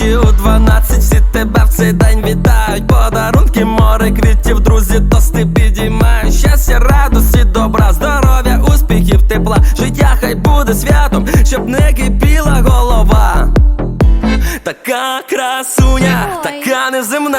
І уночі у 12 всі тебе в цей день вітають. Подарунки, море квітів, друзі, тости підіймають. Щастя, радості, добра, здоров'я, успіхів, тепла. Життя хай буде святом, щоб не кипіла голова. Така красуня, така неземна,